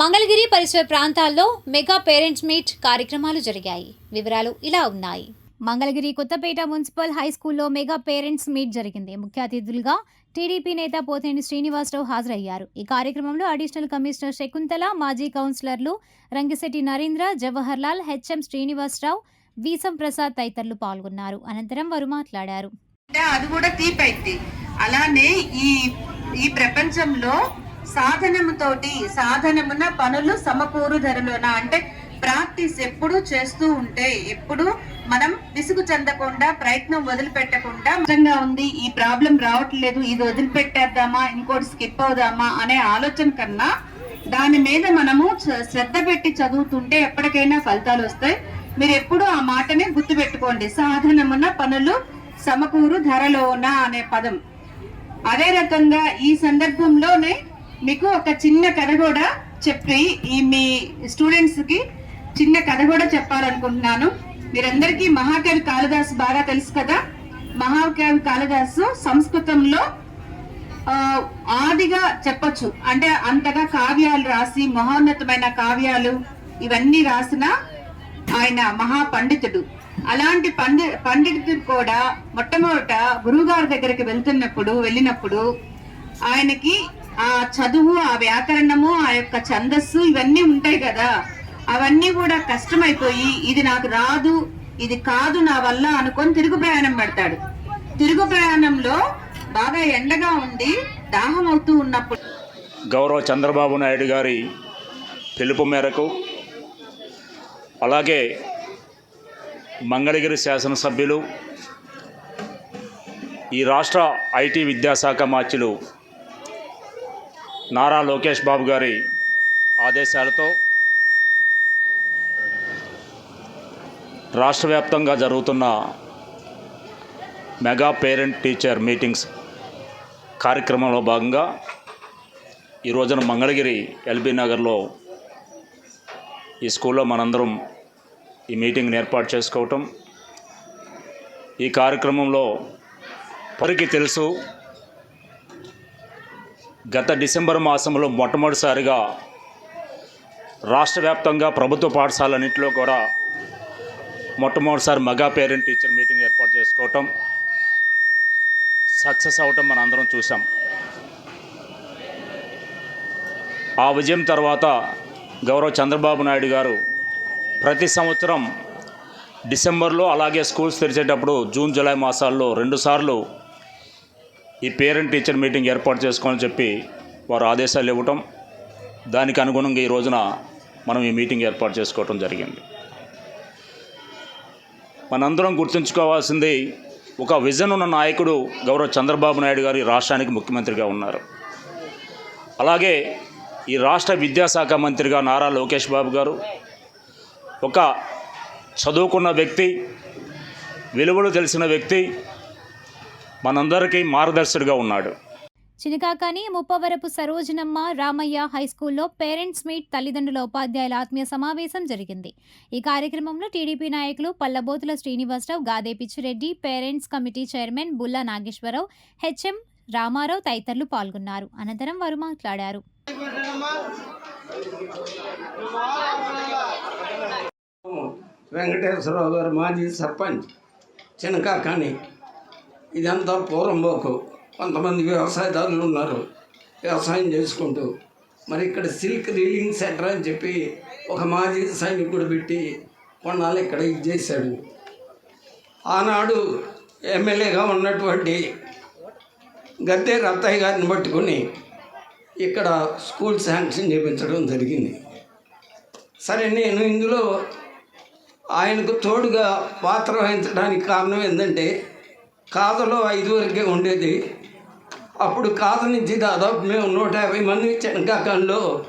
మంగళగిరి పరిసర ప్రాంతాల్లో mega parents meet కార్యక్రమాలు జరిగాయి. వివరాలు ఇలా ఉన్నాయి. మంగళగిరి కొత్తపేట మున్సిపల్ హై స్కూల్లో మెగా పేరెంట్స్ మీట్ జరిగింది. ముఖ్య అతిథులుగా టీడీపీ నేత పోతేని శ్రీనివాసరావు హాజరయ్యారు. ఈ కార్యక్రమంలో అడిషనల్ కమిషనర్ శకుంతల మాజీ కౌన్సిలర్లు రంగిశెట్టి నరేంద్ర జవహర్ లాల్ హెచ్ఎం శ్రీనివాసరావు వీసం ప్రసాద్ తదితరులు పాల్గొన్నారు. అనంతరం వారు మాట్లాడారు. అది కూడా తీపైంది అలానే ఈ ఈ ప్రపంచంలో సాధనముతోటి సాధనమున పనులు సమకూరు ధరలోన అంటే ప్రాక్టీస్ ఎప్పుడు చేస్తూ ఉంటే ఎప్పుడు మనం విసుగు చెందకుండా ప్రయత్నం వదిలిపెట్టకుండా నిజంగా ఉంది ఈ ప్రాబ్లం రావట్లేదు ఇది వదిలిపెట్టేద్దామా ఇంకోటి స్కిప్ అవుదామా అనే ఆలోచన కన్నా దాని మీద మనము శ్రద్ధ పెట్టి చదువుతుంటే ఎప్పటికైనా ఫలితాలు వస్తాయి. మీరు ఎప్పుడు ఆ మాటనే గుర్తుపెట్టుకోండి. సాధనమున పనులు సమకూరు ధరలోన అనే పదం. అదే రకంగా ఈ సందర్భంలోనే మీకు ఒక చిన్న కథ కూడా చెప్పి ఈ మీ స్టూడెంట్స్కి చిన్న కథ కూడా చెప్పాలనుకుంటున్నాను. మీరందరికీ మహాకవి కాళిదాసు బాగా తెలుసు కదా? మహాకవి కాళిదాసు సంస్కృతంలో ఆదిగా చెప్పొచ్చు. అంటే అంతగా కావ్యాలు రాసి మహోన్నతమైన కావ్యాలు ఇవన్నీ రాసిన ఆయన మహాపండితుడు. అలాంటి పండి పండితుడు కూడా మొట్టమొదట గురువుగారి దగ్గరికి వెళ్తున్నప్పుడు వెళ్ళినప్పుడు ఆయనకి ఆ చదువు ఆ వ్యాకరణము ఆ యొక్క ఛందస్సు ఇవన్నీ ఉంటాయి కదా. అవన్నీ కూడా కష్టమైపోయి ఇది నాకు రాదు ఇది కాదు నా వల్ల అనుకొని తిరుగు ప్రయాణం పడతాడు. తిరుగు ప్రయాణంలో బాగా ఎండగా ఉండి దాహం అవుతూ ఉన్నప్పుడు గౌరవ చంద్రబాబు నాయుడు గారి పిలుపు మేరకు అలాగే మంగళగిరి శాసనసభ్యులు ఈ రాష్ట్ర ఐటీ విద్యాశాఖ మార్చులు నారా లోకేష్ బాబు గారి ఆదేశాలతో రాష్ట్ర వ్యాప్తంగా జరుగుతున్న మెగా పేరెంట్ టీచర్ మీటింగ్స్ కార్యక్రమంలో భాగంగా ఈ రోజున మంగళగిరి ఎల్బీ నగర్లో ఈ స్కూల్లో మనందరం ఈ మీటింగ్ని ఏర్పాటు చేసుకోవటం. ఈ కార్యక్రమంలో పరికి తెలుసు గత డిసెంబర్ మాసంలో మొట్టమొదటిసారిగా రాష్ట్ర వ్యాప్తంగా ప్రభుత్వ పాఠశాలన్నింటిలో కూడా మొట్టమొదటిసారి మగా పేరెంట్ టీచర్ మీటింగ్ ఏర్పాటు చేసుకోవటం సక్సెస్ అవటం మనం అందరం చూసాం ఆ విజయం తర్వాత గౌరవ చంద్రబాబు నాయుడు గారు ప్రతి సంవత్సరం డిసెంబర్లో అలాగే స్కూల్స్ తెరిచేటప్పుడు జూన్ జూలై మాసాల్లో రెండుసార్లు ఈ పేరెంట్ టీచర్ మీటింగ్ ఏర్పాటు చేసుకోవాలని చెప్పి వారు ఆదేశాలు ఇవ్వటం దానికి అనుగుణంగా ఈ రోజున మనం ఈ మీటింగ్ ఏర్పాటు చేసుకోవటం జరిగింది. మనందరం గుర్తుంచుకోవాల్సింది ఒక విజన్ ఉన్న నాయకుడు గౌరవ చంద్రబాబు నాయుడు గారు ఈ రాష్ట్రానికి ముఖ్యమంత్రిగా ఉన్నారు. అలాగే ఈ రాష్ట్ర విద్యాశాఖ మంత్రిగా నారా లోకేష్ బాబు గారు ఒక చదువుకున్న వ్యక్తి విలువలు తెలిసిన వ్యక్తి మనందరికీ మార్గదర్శకుడిగా ఉన్నాడు. చినకాకాని ముప్పవరపు సరోజనమ్మ రామయ్య హై స్కూల్లో పేరెంట్స్ మీట్ తల్లిదండ్రుల ఉపాధ్యాయుల ఆత్మీయ సమావేశం జరిగింది. ఈ కార్యక్రమంలో టీడీపీ నాయకులు Pallabothula Srinivasarao Gade Pichireddy parents committee chairman Bulla Nageswararao H M Ramarao తదితరులు పాల్గొన్నారు. అనంతరం వారు మాట్లాడారు. వెంకటేశ్వరరావు గారు మాజీ సర్పంచ్ చినకాకాని. ఇదంతా పూర్వంబోకు కొంతమంది వ్యవసాయదారులు ఉన్నారు. వ్యవసాయం చేసుకుంటూ మరి ఇక్కడ సిల్క్ రీలింగ్ సెంటర్ అని చెప్పి ఒక మాజీ సైనికుడు పెట్టి కొన్నాళ్ళు ఇక్కడ ఇది చేశాడు. ఆనాడు ఎమ్మెల్యేగా ఉన్నటువంటి గద్దె రత్తయ్య గారిని పట్టుకొని ఇక్కడ స్కూల్ శాంక్షన్ చేయించడం జరిగింది. సరే నేను ఇందులో ఆయనకు తోడుగా పాత్ర వహించడానికి కారణం ఏంటంటే కాదలో ఐదు వరకే ఉండేది. అప్పుడు కాదు నుంచి దాదాపు మేము నూట యాభై మంది చెనకాకంలో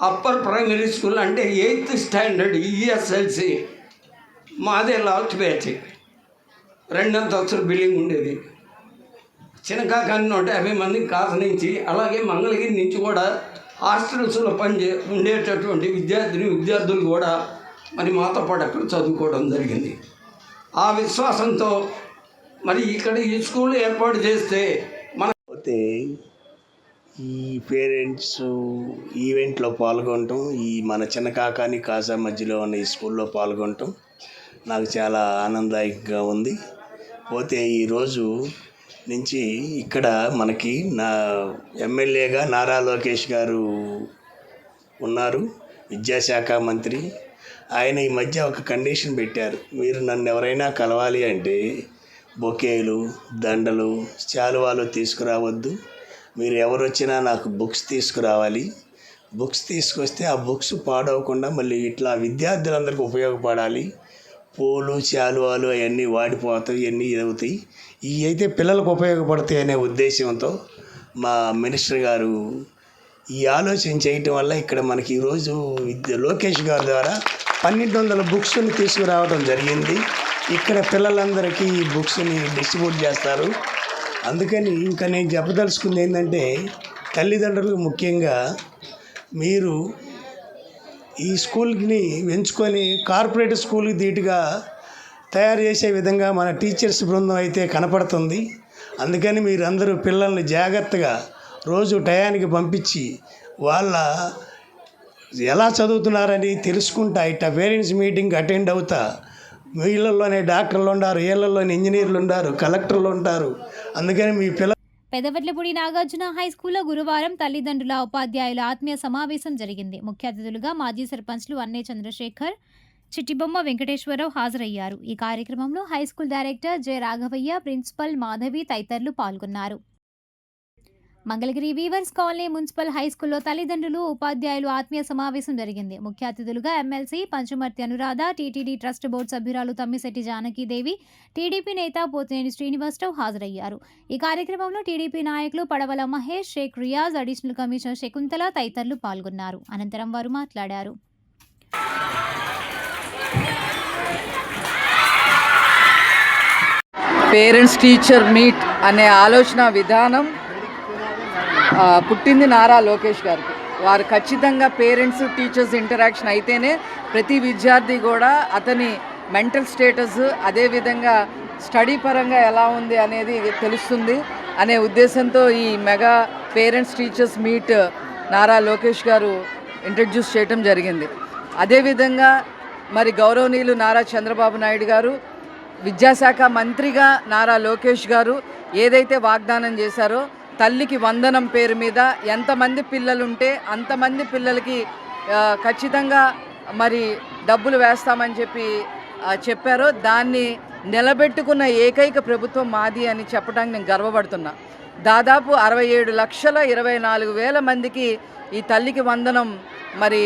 అప్పర్ ప్రైమరీ స్కూల్ అంటే eighth standard E S L C. మాదే లాస్ట్ బ్యాచ్. రెండంతస్తుల బిల్డింగ్ ఉండేది. చినకాకాని నూట యాభై మంది కాస నుంచి అలాగే మంగళగిరి నుంచి కూడా హాస్టల్స్లో పనిచే ఉండేటటువంటి విద్యార్థిని విద్యార్థులు కూడా మరి మాతో పాటు అక్కడ చదువుకోవడం జరిగింది. ఆ విశ్వాసంతో మరి ఇక్కడ ఈ స్కూల్ ఏర్పాటు చేస్తే మన ఈ పేరెంట్స్ ఈవెంట్లో పాల్గొనటం ఈ మన చిన్న కాకాని కాసా మధ్యలో ఉన్న ఈ స్కూల్లో పాల్గొనటం నాకు చాలా ఆనందదాయకంగా ఉంది. పోతే ఈరోజు నుంచి ఇక్కడ మనకి నా ఎమ్మెల్యేగా నారా లోకేష్ గారు ఉన్నారు విద్యాశాఖ మంత్రి. ఆయన ఈ మధ్య ఒక కండిషన్ పెట్టారు. మీరు నన్ను ఎవరైనా కలవాలి అంటే బొకేలు దండలు శాలువాలు తీసుకురావద్దు. మీరు ఎవరు వచ్చినా నాకు బుక్స్ తీసుకురావాలి. బుక్స్ తీసుకొస్తే ఆ బుక్స్ పాడవకుండా మళ్ళీ ఇట్లా విద్యార్థులందరికీ ఉపయోగపడాలి. పూలు శాలువాలు అవన్నీ వాడిపోతాయి ఇవన్నీ అవుతాయి ఇవి అయితే పిల్లలకు ఉపయోగపడతాయి అనే ఉద్దేశంతో మా మినిస్టర్ గారు ఈ ఆలోచన చేయటం వల్ల ఇక్కడ మనకి ఈరోజు విద్య లోకేష్ గారి ద్వారా పన్నెండు వందల బుక్స్ని తీసుకురావడం జరిగింది. ఇక్కడ పిల్లలందరికీ ఈ బుక్స్ని డిస్ట్రిబ్యూట్ చేస్తారు. అందుకని ఇంకా నేను చెప్పదలుచుకుంది ఏంటంటే తల్లిదండ్రులకు ముఖ్యంగా మీరు ఈ స్కూల్ని ఎంచుకొని కార్పొరేట్ స్కూల్కి ధీటుగా తయారు చేసే విధంగా మన టీచర్స్ బృందం అయితే కనపడుతుంది. అందుకని మీరందరూ పిల్లల్ని జాగ్రత్తగా రోజు టయానికి పంపించి వాళ్ళ ఎలా చదువుతున్నారని తెలుసుకుంటా ఇట్ట పేరెంట్స్ మీటింగ్ అటెండ్ అవుతా వీళ్ళల్లోనే డాక్టర్లు ఉండారు వీళ్ళల్లోనే ఇంజనీర్లు ఉండారు కలెక్టర్లు ఉంటారు. అందుకని మీ పిల్ల పెదవట్లపూడి నాగార్జున హై స్కూల్లో గురువారం తల్లిదండ్రుల ఉపాధ్యాయుల ఆత్మీయ సమావేశం జరిగింది. ముఖ్య అతిథులుగా మాజీ సర్పంచ్లు అన్నే చంద్రశేఖర్ చిట్టిబొమ్మ వెంకటేశ్వరరావు హాజరయ్యారు. ఈ కార్యక్రమంలో high school director J Raghavaiah principal Madhavi తదితరులు పాల్గొన్నారు. Mangalagiri weavers colony municipal high స్కూల్లో తల్లిదండ్రులు ఉపాధ్యాయులు ఆత్మీయ సమావేశం జరిగింది. ముఖ్య అతిథులుగా M L C Panchumarthi Anuradha T T D trust board సభ్యురాలు తమ్మిశెట్టి జానకీదేవి టీడీపీ నేత పోతినేని శ్రీనివాసరావు హాజరయ్యారు. ఈ కార్యక్రమంలో టీడీపీ నాయకులు పడవల మహేష్ షేక్ రియాజ్ అడిషనల్ కమిషనర్ శకుంతల తదితరులు పాల్గొన్నారు. అనంతరం వారు మాట్లాడారు. పేరెంట్స్ టీచర్ మీట్ అనే ఆలోచన విధానం పుట్టింది నారా లోకేష్ గారికి. వారు ఖచ్చితంగా పేరెంట్స్ టీచర్స్ ఇంటరాక్షన్ అయితేనే ప్రతి విద్యార్థి కూడా అతని మెంటల్ స్టేటస్ అదేవిధంగా స్టడీ పరంగా ఎలా ఉంది అనేది తెలుస్తుంది అనే ఉద్దేశంతో ఈ mega parents teachers meet Nara Lokesh గారు ఇంట్రడ్యూస్ చేయటం జరిగింది. అదేవిధంగా మరి గౌరవనీయులు నారా చంద్రబాబు నాయుడు గారు విద్యాశాఖ మంత్రిగా నారా లోకేష్ గారు ఏదైతే వాగ్దానం చేశారో తల్లికి వందనం పేరు మీద ఎంతమంది పిల్లలుంటే అంతమంది పిల్లలకి ఖచ్చితంగా మరి డబ్బులు వేస్తామని చెప్పి చెప్పారో దాన్ని నిలబెట్టుకున్న ఏకైక ప్రభుత్వం మాది అని చెప్పడానికి నేను గర్వపడుతున్నా. దాదాపు అరవై ఏడు లక్షల ఇరవై నాలుగు వేల మందికి ఈ తల్లికి వందనం మరి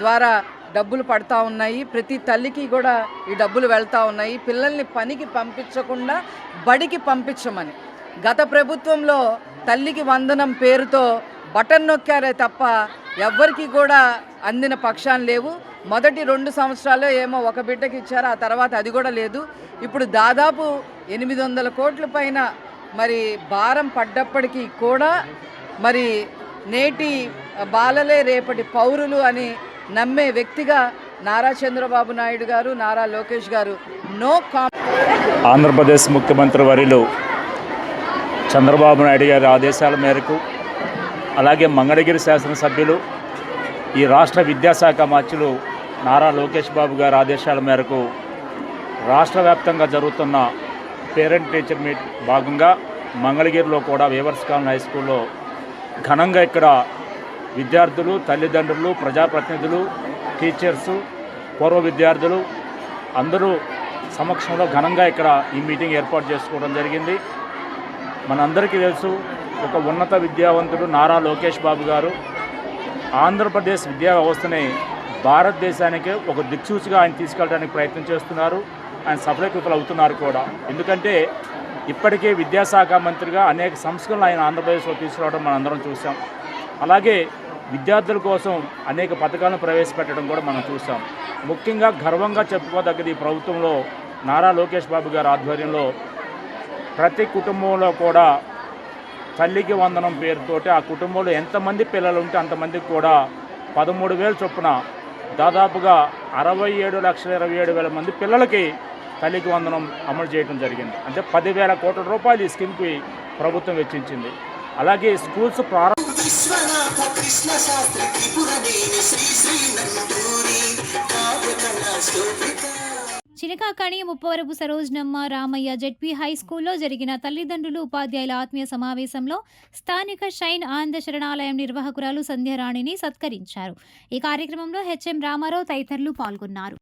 ద్వారా డబ్బులు పడతా ఉన్నాయి. ప్రతి తల్లికి కూడా ఈ డబ్బులు వెళ్తూ ఉన్నాయి. పిల్లల్ని పనికి పంపించకుండా బడికి పంపించమని. గత ప్రభుత్వంలో తల్లికి వందనం పేరుతో బటన్ నొక్కారే తప్ప ఎవ్వరికి కూడా అందిన పక్షాలు లేవు. మొదటి రెండు సంవత్సరాలు ఏమో ఒక బిడ్డకి ఇచ్చారు ఆ తర్వాత అది కూడా లేదు. ఇప్పుడు దాదాపు ఎనిమిది వందల కోట్ల పైన మరి భారం పడ్డప్పటికీ కూడా మరి నేటి బాలలే రేపటి పౌరులు అని నమ్మే వ్యక్తిగా నారా చంద్రబాబు నాయుడు గారు నారా లోకేష్ గారు నో కాం ఆంధ్రప్రదేశ్ ముఖ్యమంత్రి వరిలో చంద్రబాబు నాయుడు గారి ఆదేశాల మేరకు అలాగే మంగళగిరి శాసనసభ్యులు ఈ రాష్ట్ర విద్యాశాఖ మంత్రులు నారా లోకేష్ బాబు గారి ఆదేశాల మేరకు రాష్ట్ర వ్యాప్తంగా జరుగుతున్న పేరెంట్ టీచర్ మీట్ భాగంగా మంగళగిరిలో కూడా వేవర్స్ కాలనీ హై స్కూల్లో ఘనంగా ఇక్కడ విద్యార్థులు తల్లిదండ్రులు ప్రజాప్రతినిధులు టీచర్సు పూర్వ విద్యార్థులు అందరూ సమక్షంలో ఘనంగా ఇక్కడ ఈ మీటింగ్ ఏర్పాటు చేసుకోవడం జరిగింది. మనందరికీ తెలుసు ఒక ఉన్నత విద్యావంతుడు నారా లోకేష్ బాబు గారు ఆంధ్రప్రదేశ్ విద్యా వ్యవస్థని భారతదేశానికి ఒక దిక్సూచిగా ఆయన తీసుకెళ్ళడానికి ప్రయత్నం చేస్తున్నారు. ఆయన సఫలీకృతులు అవుతున్నారు కూడా. ఎందుకంటే ఇప్పటికే విద్యాశాఖ మంత్రిగా అనేక సంస్కరణలు ఆయన ఆంధ్రప్రదేశ్లో తీసుకురావడం మనం అందరం చూసాం అలాగే విద్యార్థుల కోసం అనేక పథకాలను ప్రవేశపెట్టడం కూడా మనం చూసాం ముఖ్యంగా గర్వంగా చెప్పుకోదగ్గది ఈ ప్రభుత్వంలో నారా లోకేష్ బాబు గారి ఆధ్వర్యంలో ప్రతి కుటుంబంలో కూడా తల్లికి వందనం పేరుతోటి ఆ కుటుంబంలో ఎంతమంది పిల్లలు ఉంటే అంతమందికి కూడా పదమూడు వేలు చొప్పున దాదాపుగా అరవై ఏడు లక్షల ఇరవై ఏడు వేల మంది పిల్లలకి తల్లికి వందనం అమలు చేయడం జరిగింది. అంటే పదివేల కోట్ల రూపాయలు ఈ స్కీమ్కి ప్రభుత్వం వెచ్చించింది. అలాగే స్కూల్స్ ప్రారంభ Krishna Chinakakani Muppavarapu Sarojanamma Ramaiah Z P high స్కూల్లో జరిగిన తల్లిదండ్రులు ఉపాధ్యాయుల ఆత్మీయ సమావేశంలో స్థానిక షైన్ ఆనంద శరణాలయం నిర్వాహకురాలు సంధ్యారాణిని సత్కరించారు. ఈ కార్యక్రమంలో హెచ్ఎం రామారావు తదితరులు పాల్గొన్నారు.